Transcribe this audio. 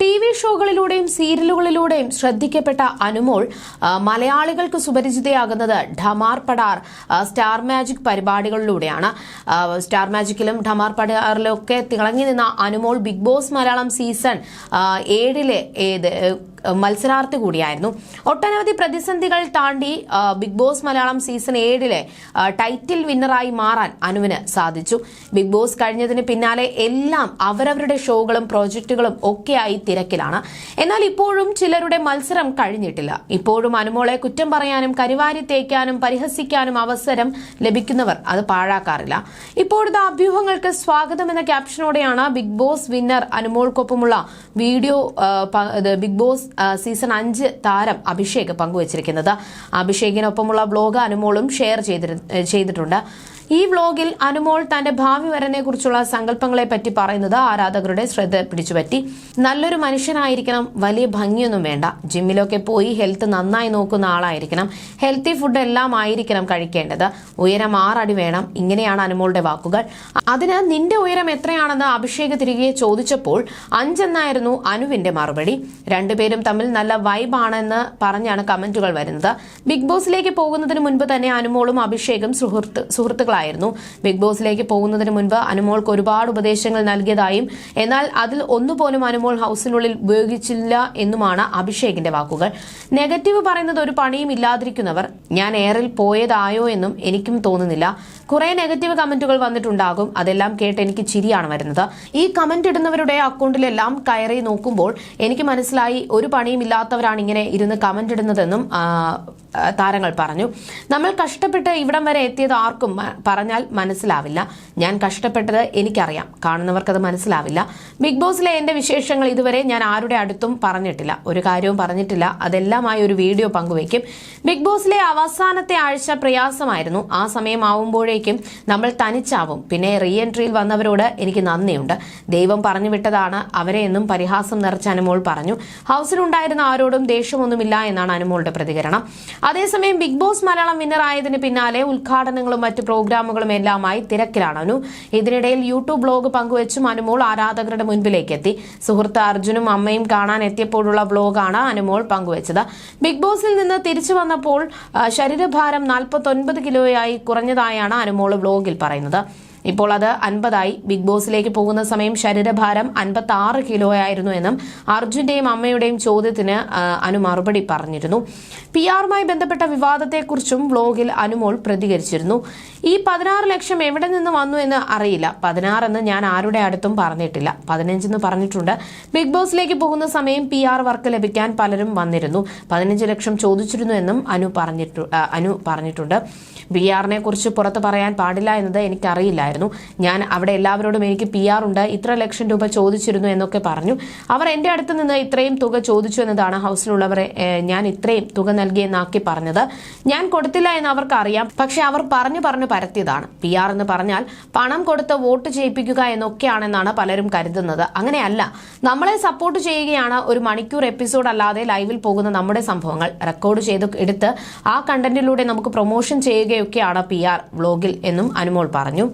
T V ഷോകളിലൂടെയും സീരിയലുകളിലൂടെയും ശ്രദ്ധിക്കപ്പെട്ട അനുമോൾ മലയാളികൾക്ക് സുപരിചിതയാകുന്നത് ഢമാർ പടാർ സ്റ്റാർ മാജിക് പരിപാടികളിലൂടെയാണ്. സ്റ്റാർ മാജിക്കിലും ഢമാർ പടാറിലും ഒക്കെ തിളങ്ങി നിന്ന Anumol Bigg Boss Malayalam season ഏഴിലെ ഏത് മത്സരാർത്ഥി കൂടിയായിരുന്നു. ഒട്ടനവധി പ്രതിസന്ധികൾ താണ്ടി ബിഗ് ബോസ് മലയാളം സീസൺ ഏഴിലെ ടൈറ്റിൽ വിന്നറായി മാറാൻ അനുവിന് സാധിച്ചു. ബിഗ് ബോസ് കഴിഞ്ഞതിന് പിന്നാലെ എല്ലാം അവരവരുടെ ഷോകളും പ്രോജക്റ്റുകളും ഒക്കെയായി തിരക്കിലാണ്. എന്നാൽ ഇപ്പോഴും ചിലരുടെ മത്സരം കഴിഞ്ഞിട്ടില്ല. ഇപ്പോഴും അനുമോളെ കുറ്റം പറയാനും കരിവാരി തേക്കാനും പരിഹസിക്കാനും അവസരം ലഭിക്കുന്നവർ അത് പാഴാക്കാറില്ല. ഇപ്പോഴത്തെ അഭ്യൂഹങ്ങൾക്ക് സ്വാഗതം എന്ന ക്യാപ്ഷനോടെയാണ് ബിഗ് ബോസ് വിന്നർ അനുമോൾക്കൊപ്പമുള്ള വീഡിയോ ബിഗ് ബോസ് സീസൺ അഞ്ച് താരം അഭിഷേക് പങ്കുവച്ചിരിക്കുന്നത്. അഭിഷേകിനൊപ്പമുള്ള ബ്ലോഗ് അനുമോളും ഷെയർ ചെയ്തിട്ടുണ്ട്. ഈ വ്ലോഗിൽ അനുമോൾ തന്റെ ഭാവി വരനെ കുറിച്ചുള്ള സങ്കല്പങ്ങളെ പറ്റി പറയുന്നത് ആരാധകരുടെ ശ്രദ്ധ പിടിച്ചുപറ്റി. നല്ലൊരു മനുഷ്യനായിരിക്കണം വലിയ ഭംഗിയൊന്നും വേണ്ട. ജിമ്മിലൊക്കെ പോയി ഹെൽത്ത് നന്നായി നോക്കുന്ന ആളായിരിക്കണം. ഹെൽത്തി ഫുഡ് എല്ലാം ആയിരിക്കണം കഴിക്കേണ്ടത്. ഉയരം ആറടി വേണം ഇങ്ങനെയാണ് അനുമോളുടെ വാക്കുകൾ. അതിന് നിന്റെ ഉയരം എത്രയാണെന്ന് അഭിഷേക് തിരികെ ചോദിച്ചപ്പോൾ അഞ്ചെന്നായിരുന്നു അനുവിന്റെ മറുപടി. രണ്ടുപേരും തമ്മിൽ നല്ല വൈബാണെന്ന് പറഞ്ഞാണ് കമന്റുകൾ വരുന്നത്. ബിഗ് ബോസിലേക്ക് പോകുന്നതിന് മുൻപ് തന്നെ അനുമോളും അഭിഷേകും സുഹൃത്ത് സുഹൃത്തുക്കളായിരുന്നു ബിഗ് ബോസിലേക്ക് പോകുന്നതിന് മുൻപ് അനുമോൾക്ക് ഒരുപാട് ഉപദേശങ്ങൾ നൽകിയതായും എന്നാൽ അതിൽ ഒന്നുപോലും അനുമോൾ ഹൗസിനുള്ളിൽ ഉപയോഗിച്ചില്ല എന്നുമാണ് അഭിഷേകിന്റെ വാക്കുകൾ. നെഗറ്റീവ് പറയുന്നത് ഒരു പണിയും ഇല്ലാതിരിക്കുന്നവർ ഞാൻ എയറിൽ പോയതായോ എന്നും എനിക്കും തോന്നുന്നില്ല. കുറെ നെഗറ്റീവ് കമന്റുകൾ വന്നിട്ടുണ്ടാകും. അതെല്ലാം കേട്ട് എനിക്ക് ചിരിയാണ് വരുന്നത്. ഈ കമന്റ് ഇടുന്നവരുടെ അക്കൗണ്ടിലെല്ലാം കയറി നോക്കുമ്പോൾ എനിക്ക് മനസ്സിലായി ഒരു പണിയും ഇല്ലാത്തവരാണ് ഇങ്ങനെ ഇരുന്ന് കമന്റ് ഇടുന്നതെന്നും താരങ്ങൾ പറഞ്ഞു. നമ്മൾ കഷ്ടപ്പെട്ട് ഇവിടം വരെ എത്തിയത് ആർക്കും പറഞ്ഞാൽ മനസ്സിലാവില്ല. ഞാൻ കഷ്ടപ്പെട്ടത് എനിക്കറിയാം. കാണുന്നവർക്കത് മനസ്സിലാവില്ല. ബിഗ് ബോസിലെ എന്റെ വിശേഷങ്ങൾ ഇതുവരെ ഞാൻ ആരുടെ അടുത്തും പറഞ്ഞിട്ടില്ല. ഒരു കാര്യവും പറഞ്ഞിട്ടില്ല. അതെല്ലാമായി ഒരു വീഡിയോ പങ്കുവയ്ക്കും. ബിഗ് ബോസിലെ അവസാനത്തെ ആഴ്ച പ്രയാസമായിരുന്നു. ആ സമയം ആവുമ്പോഴേക്കും നമ്മൾ തനിച്ചാവും. പിന്നെ റീ എൻട്രിയിൽ വന്നവരോട് എനിക്ക് നന്ദിയുണ്ട്. ദൈവം പറഞ്ഞു വിട്ടതാണ്. അവരെ എന്നും പരിഹാസം നിറച്ച അനുമോൾ പറഞ്ഞു. ഹൗസിലുണ്ടായിരുന്ന ആരോടും ദേഷ്യമൊന്നുമില്ല എന്നാണ് അനുമോളുടെ പ്രതികരണം. അതേസമയം ബിഗ് ബോസ് മലയാളം വിന്നർ ആയതിന് പിന്നാലെ ഉദ്ഘാടനങ്ങളും മറ്റ് പ്രോഗ്രാമുകളും എല്ലാമായി തിരക്കിലാണ് അനു. ഇതിനിടയിൽ യൂട്യൂബ് ബ്ലോഗ് പങ്കുവച്ചും അനുമോൾ ആരാധകരുടെ മുൻപിലേക്ക് എത്തി സുഹൃത്ത് അർജുനും അമ്മയും കാണാൻ എത്തിയപ്പോഴുള്ള ബ്ലോഗാണ് അനുമോൾ പങ്കുവച്ചത്. ബിഗ് ബോസിൽ നിന്ന് തിരിച്ചു വന്നപ്പോൾ ശരീരഭാരം നാൽപ്പത്തൊൻപത് കിലോയായി കുറഞ്ഞതായാണ് അനുമോൾ ബ്ലോഗിൽ പറയുന്നത്. ഇപ്പോൾ അത് അൻപതായി. ബിഗ് ബോസിലേക്ക് പോകുന്ന സമയം ശരീരഭാരം അൻപത്തി ആറ് കിലോ ആയിരുന്നു എന്നും അർജുന്റെയും അമ്മയുടെയും ചോദ്യത്തിന് അനു മറുപടി പറഞ്ഞിരുന്നു. പി ആറുമായി ബന്ധപ്പെട്ട വിവാദത്തെക്കുറിച്ചും വ്ലോഗിൽ അനുമോൾ പ്രതികരിച്ചിരുന്നു. ഈ പതിനാറ് ലക്ഷം എവിടെ നിന്ന് വന്നു എന്ന് അറിയില്ല. പതിനാറെന്ന് ഞാൻ ആരുടെ അടുത്തും പറഞ്ഞിട്ടില്ല. പതിനഞ്ചെന്ന് പറഞ്ഞിട്ടുണ്ട്. ബിഗ് ബോസിലേക്ക് പോകുന്ന സമയം പി ആർ വർക്ക് ലഭിക്കാൻ പലരും വന്നിരുന്നു. പതിനഞ്ച് ലക്ഷം ചോദിച്ചിരുന്നു എന്നും അനു പറഞ്ഞിട്ടു അനു പറഞ്ഞിട്ടുണ്ട്. പി ആറിനെ കുറിച്ച് പുറത്ത് പറയാൻ പാടില്ല എന്നത് എനിക്കറിയില്ലായിരുന്നു ഞാൻ അവിടെ എല്ലാവരോടും എനിക്ക് പി ആർ ഉണ്ട് ഇത്ര ലക്ഷം രൂപ ചോദിച്ചിരുന്നു എന്നൊക്കെ പറഞ്ഞു. അവർ എന്റെ അടുത്ത് നിന്ന് ഇത്രയും തുക ചോദിച്ചു എന്നതാണ് ഹൗസിലുള്ളവരെ ഞാൻ ഇത്രയും തുക നൽകിയെന്നാക്കി പറഞ്ഞത്. ഞാൻ കൊടുത്തില്ല എന്ന് അവർക്ക് അറിയാം പക്ഷെ അവർ പറഞ്ഞു പറഞ്ഞു പരത്തിയതാണ്. പി ആർ എന്ന് പറഞ്ഞാൽ പണം കൊടുത്ത് വോട്ട് ചെയ്യിപ്പിക്കുക എന്നൊക്കെയാണെന്നാണ് പലരും കരുതുന്നത്. അങ്ങനെയല്ല നമ്മളെ സപ്പോർട്ട് ചെയ്യുകയാണ് ഒരു മണിക്കൂർ എപ്പിസോഡ് അല്ലാതെ ലൈവിൽ പോകുന്ന നമ്മുടെ സംഭവങ്ങൾ. റെക്കോർഡ് ചെയ്ത് എടുത്ത് ആ കണ്ടന്റിലൂടെ നമുക്ക് പ്രൊമോഷൻ ചെയ്യുകയൊക്കെയാണ് പി ആർ വ്ലോഗിൽ എന്നും അനുമോൾ പറഞ്ഞു.